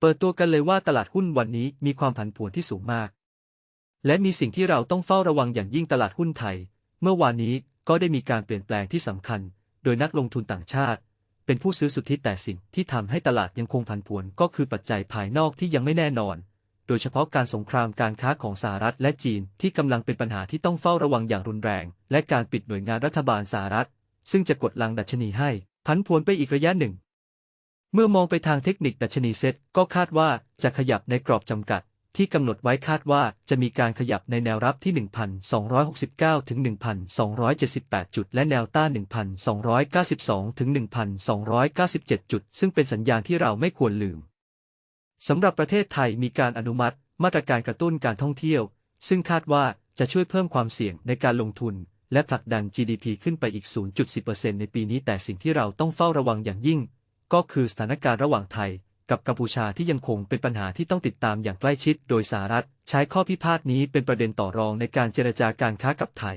เปิดตัวกันเลยว่าตลาดหุ้นวันนี้มีความผันผวนที่สูงมาก และมีสิ่งที่เราต้องเฝ้าระวังอย่างยิ่งตลาดหุ้นไทย เมื่อวานนี้ก็ได้มีการเปลี่ยนแปลงที่สำคัญ โดยนักลงทุนต่างชาติ เป็นผู้ซื้อสุทธิแต่สิ่งที่ทำให้ตลาดยังคงผันผวนก็คือปัจจัยภายนอกที่ยังไม่แน่นอน โดยเฉพาะการสงครามการค้าของสหรัฐและจีนที่กำลังเป็นปัญหาที่ต้องเฝ้าระวังอย่างรุนแรง และการปิดหน่วยงานรัฐบาลสหรัฐ ซึ่งจะกดลังดัชนีให้ผันผวนไปอีกระยะหนึ่ง เมื่อมองไปทางเทคนิคดัชนีเซ็ตก็คาดว่าจะขยับในกรอบจำกัด ที่กำหนดไว้คาดว่าจะมีการขยับในแนวรับที่ 1,269 ถึง 1,278 จุด และแนวต้าน 1,292 ถึง 1,297 จุด ซึ่งเป็นสัญญาณที่เราไม่ควรลืมสำหรับประเทศไทยมีการอนุมัติมาตรการกระตุ้นการท่องเที่ยว ซึ่งคาดว่าจะช่วยเพิ่มความเสี่ยงในการลงทุน และผลักดัน GDP ขึ้นไปอีก 0.10%ในปีนี้แต่สิ่งที่เราต้องเฝ้าระวังอย่างยิ่ง ก็คือสถานการณ์ระหว่างไทย กับกัมพูชาที่ยังคงเป็นปัญหาที่ต้องติดตามอย่างใกล้ชิด โดยสหรัฐใช้ข้อพิพาทนี้เป็นประเด็นต่อรองในการเจรจาการค้ากับไทย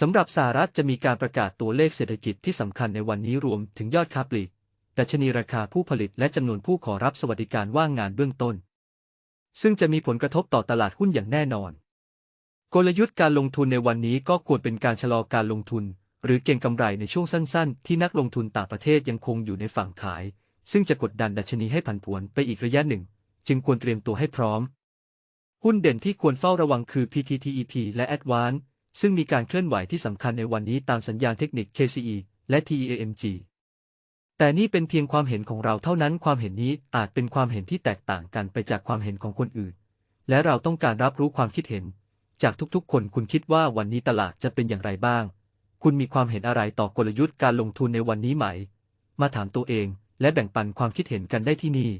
สำหรับสหรัฐจะมีการประกาศตัวเลขเศรษฐกิจที่สำคัญในวันนี้รวมถึงยอดค้าปลีกดัชนีราคาผู้ผลิตและจำนวนผู้ขอรับสวัสดิการว่างงานเบื้องต้น ซึ่งจะมีผลกระทบต่อตลาดหุ้นอย่างแน่นอน กลยุทธ์การลงทุนในวันนี้ก็ควรเป็นการชะลอการลงทุน หรือเก็งกำไรในช่วงสั้นๆ ที่นักลงทุนต่างประเทศยังคงอยู่ในฝั่งขาย ซึ่งจะกดดันดัชนีให้ผันผวนไปอีกระยะหนึ่ง จึงควรเตรียมตัวให้พร้อม หุ้นเด่นที่ควรเฝ้าระวังคือ PTTEP และ Advance ซึ่งมีการเคลื่อนไหวที่สำคัญในวันนี้ตามสัญญาณเทคนิค KCE และ TEAMG แต่นี่เป็นเพียงความเห็นของเราเท่านั้น ความเห็นนี้อาจเป็นความเห็นที่แตกต่างกันไปจากความเห็นของคนอื่น และเราต้องการรับรู้ความคิดเห็น จากทุกๆ คนคุณคิดว่าวันนี้ตลาดจะเป็นอย่างไรบ้าง คุณมีความเห็นอะไรต่อกลยุทธ์การลงทุนในวันนี้ไหม มาถามตัวเองและแบ่งปันความคิดเห็นกันได้ที่นี่